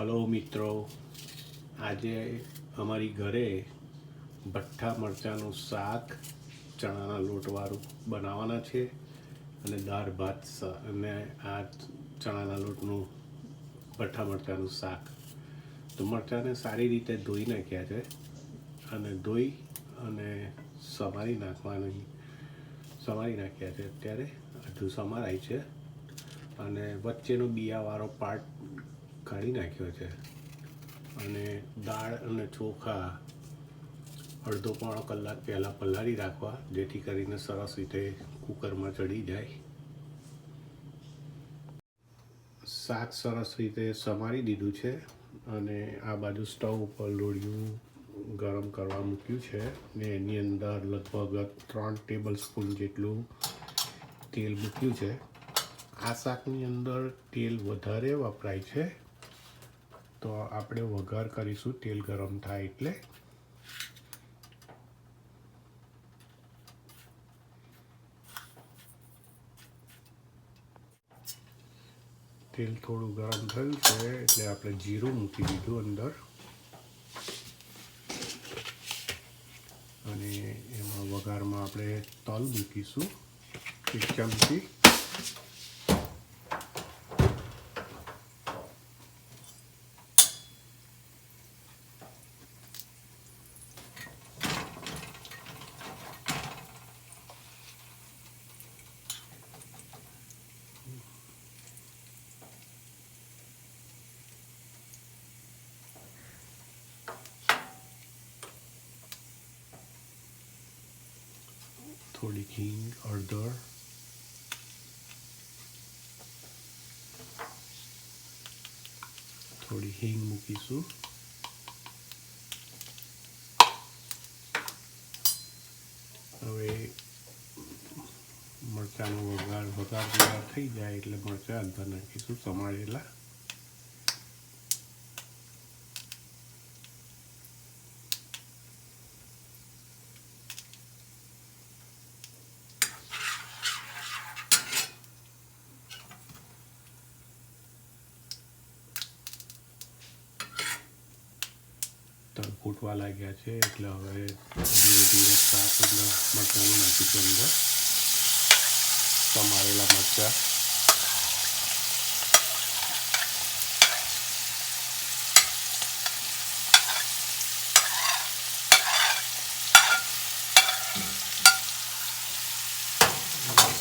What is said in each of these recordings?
Hello મિત્રો, આજે અમારી ઘરે ભઠ્ઠા મરચાંનું શાક, ચણાના લોટવાળું બનાવવાના છે અને દાળ, ભાત અને આ ચણાના લોટનું ભઠ્ઠા મરચાંનું શાક. તો મરચાંને સારી રીતે ધોઈ નાખ્યા છે અને ધોઈ અને સમારી નાખવાની, સમારી નાખ્યા છે. અત્યારે હજુ સમારાય છે અને વચ્ચેનો બિયાવાળો પાર્ટ કાઢી નાખ્યો છે. અને દાળ અને ચોખા અડધો પોણો કલાક પહેલાં પલાળી રાખવા, જેથી કરીને સરસ રીતે કુકરમાં ચડી જાય. શાક સરસ રીતે સમારી દીધું છે અને આ બાજુ સ્ટવ ઉપર લોળિયું ગરમ કરવા મૂક્યું છે ને એની અંદર લગભગ ત્રણ ટેબલ સ્પૂન જેટલું તેલ મૂક્યું છે. આ શાકની અંદર તેલ વધારે વપરાય છે તો આપણે વઘાર કરીશું તેલ ગરમ થાય એટલે. તેલ થોડું ગરમ થયું છે એટલે આપણે જીરું મૂકી દીધું અંદર. અને એમાં વઘારમાં આપણે તલ મૂકીશું એક ચમચી. થોડીક હિંગ Ardor. થોડી હિંગ મૂકીશું હવે મરચાંનો વઘાર વઘાર તૈયાર થઈ જાય એટલે મરચાં અંદર નાખીશું, સમારેલા તલ ફૂટવા લાગ્યા છે, એટલે હવે ધીરે ધીરે શાક એટલે મરચાંનું નાખીશું અંદર. સમારેલા મરચાં.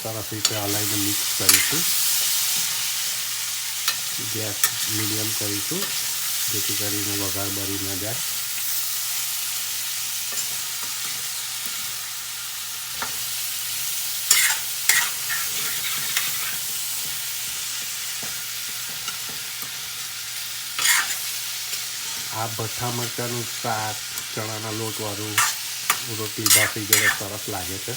સરસ રીતે હલાવીને મિક્સ કરીશું. ગેસ મીડિયમ કરીશું, જેથી કરીને વઘાર બળી ન જાય. આ ભઠ્ઠા મરચાંનું શાક, ચણાના લોટવાળું, રોટલી, બાફી જોડે સરસ લાગે છે.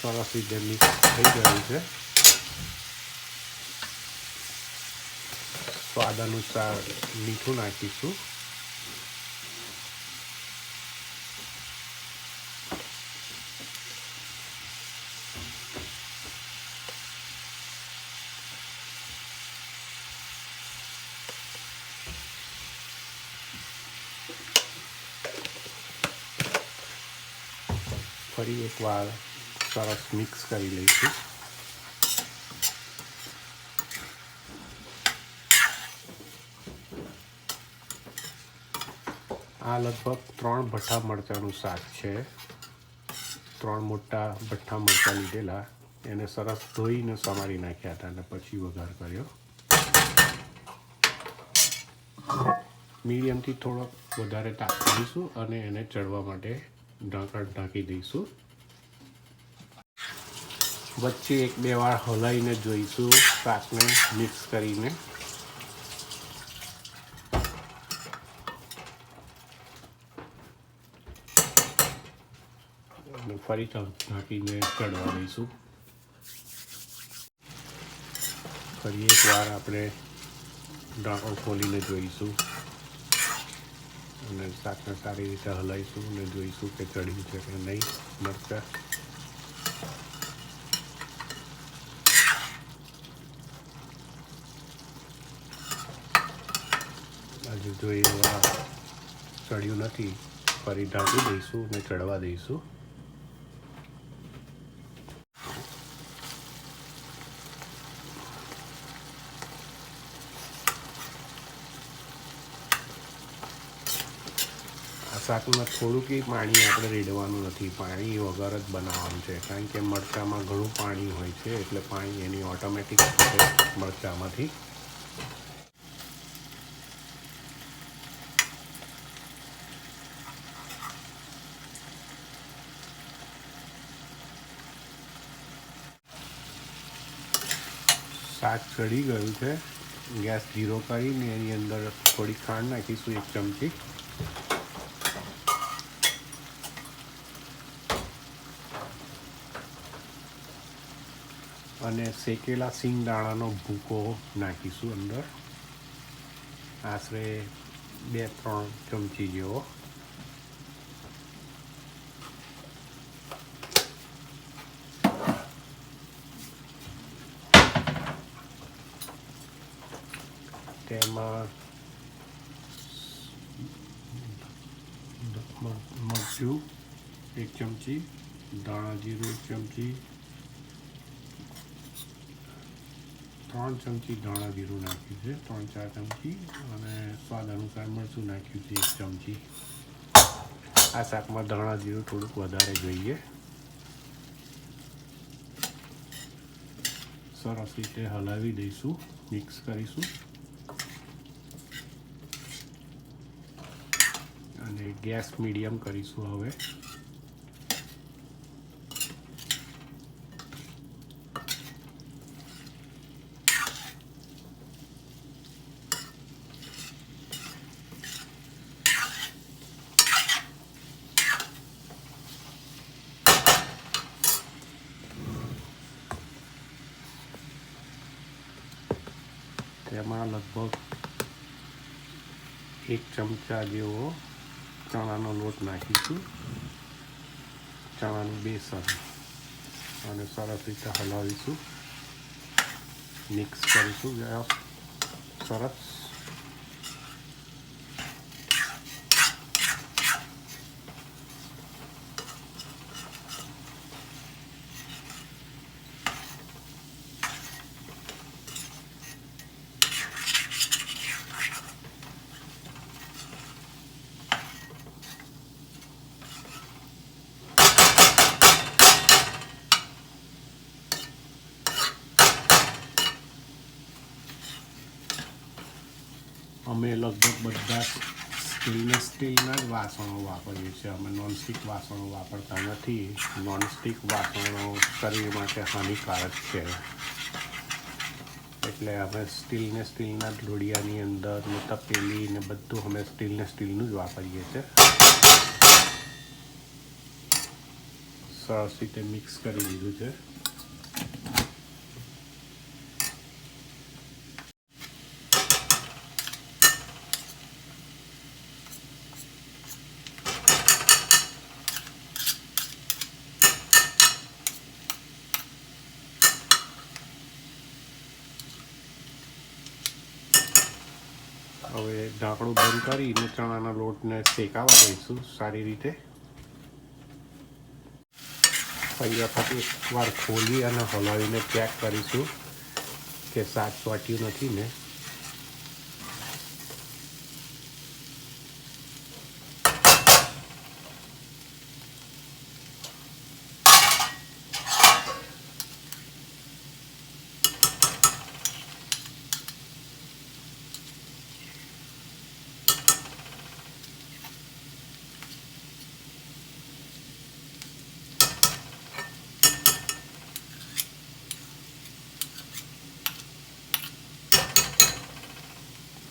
સરસ રીતે મિક્સ થઈ ગયું છે. સ્વાદ અનુસાર મીઠું નાખીશું. ફરી એકવાર સરસ મિક્સ કરી લઈશું. આ લગભગ ત્રણ ભઠ્ઠા મરચાંનું શાક છે. ત્રણ મોટા ભઠ્ઠા મરચાં લીધેલા. એને સરસ ધોઈને સમારી નાખ્યા હતા અને પછી વઘાર કર્યો. મીડિયમથી થોડોક વધારે તાપ કરીશું અને એને ચડવા માટે ઢાંકણ ઢાંકી દઈશું. વચ્ચે એક બે વાર હલાવીને જોઈશું શાકને મિક્સ કરીને. ફરી ઢાંકીને ચડવા દઈશું. ફરી એક વાર આપણે ઢાંકણ ખોલીને જોઈશું. શાકને સારી રીતે હલાવીશું અને જોઈશું કે ચડ્યું છે કે નહીં મરચાં. હજુ જોઈએ ચડ્યું નથી, ફરી ઢાંકી દઈશું અને ચડવા દઈશું. શાકમાં થોડુંક પાણી આપણે રેડવાનું નથી. પાણી વગર જ બનાવવાનું છે. કારણ કે મરચાંમાં ઘણું પાણી હોય છે, એટલે પાણી એની ઓટોમેટિક મરચાંમાંથી શાક ચડી ગયું છે. ગેસ ધીરો કરીને એની અંદર થોડી ખાંડ નાખીશું એક ચમચી. અને શેકેલા સિંગદાણાનો ભૂકો નાખીશું અંદર. આશરે બે, ત્રણ ચમચી જેવો. તેમાં મરચું એક ચમચી, ધાણા જીરું એક ચમચી ત્રણ ચમચી ધાણા જીરું નાખ્યું છે, ત્રણ ચાર ચમચી અને સ્વાદ અનુસાર મરચું નાખ્યું છે, એક ચમચી. આ શાકમાં ધાણા જીરું થોડુંક વધારે જોઈએ. સરસ રીતે હલાવી દઈશું, મિક્સ કરીશું. અને ગેસ મીડિયમ કરીશું હવે. તેમાં લગભગ એક ચમચા જેવો ચણાનો લોટ નાખીશું. ચણાનું બેસન અને સરસ રીતે હલાવીશું. મિક્સ કરીશું. સરસ અમે લગભગ બધા સ્ટીલને સ્ટીલના જ વાસણો વાપરીએ છીએ. અમે નોનસ્ટિક વાસણો વાપરતા નથી. નોનસ્ટિક વાસણો શરીર માટે હાનિકારક છે. એટલે અમે સ્ટીલને સ્ટીલના લોડિયાની અંદર ને તપેલી ને બધું અમે સ્ટીલને સ્ટીલનું જ વાપરીએ છીએ. સરસ રીતે મિક્સ કરી દીધું છે. હવે ઢાંકણું બંધ કરીને ચણાના લોટને શેકાવા દઈશું સારી રીતે. ફરી વખત એકવાર ખોલી અને હલાવીને ચેક કરીશું, કે શાક ચોટ્યું નથી ને.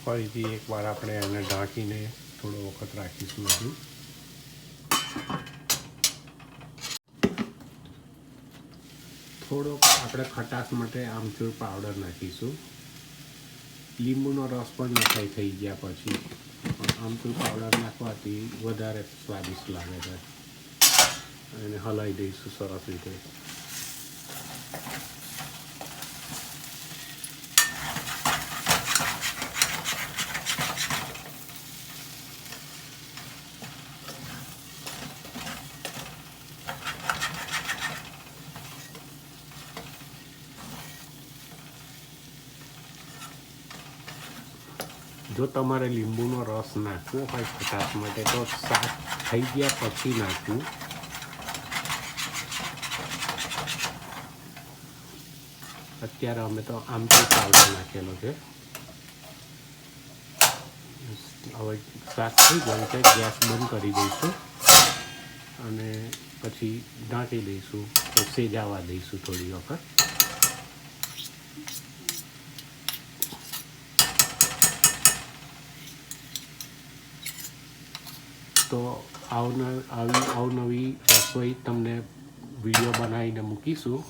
ફરીથી એકવાર આપણે એને ઢાંકીને થોડો વખત રાખીશું હજુ. થોડોક આપણે ખટાશ માટે આમચૂર પાવડર નાખીશું. લીંબુનો રસ પણ નખાઈ થઈ ગયા પછી આમચૂર પાવડર નાખવાથી વધારે સ્વાદિષ્ટ લાગે છે. એને હલાવી દઈશું સરસ રીતે. જો તમારે લીંબુનો રસ નાખવો હોય ખટાશ માટે તો શાક થઈ ગયા પછી નાખવું. અત્યારે અમે તો આમચૂર પાવડર નાખેલો છે. હવે શાક થઈ ગયું છે, ગેસ બંધ કરી દઈશું. અને પછી ઢાંકી દઈશું સેજાવા દઈશું થોડી વખત. તો આવનાર આવી અવનવી રસોઈ તમને વીડિયો બનાવીને મૂકીશું.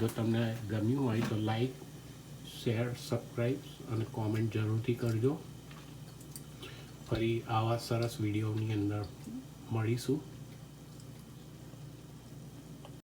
જો તમને ગમ્યું હોય તો લાઈક શેર સબસ્ક્રાઈબ અને કોમેન્ટ જરૂરથી કરજો. ફરી આવા સરસ વિડીયોની અંદર મળીશું.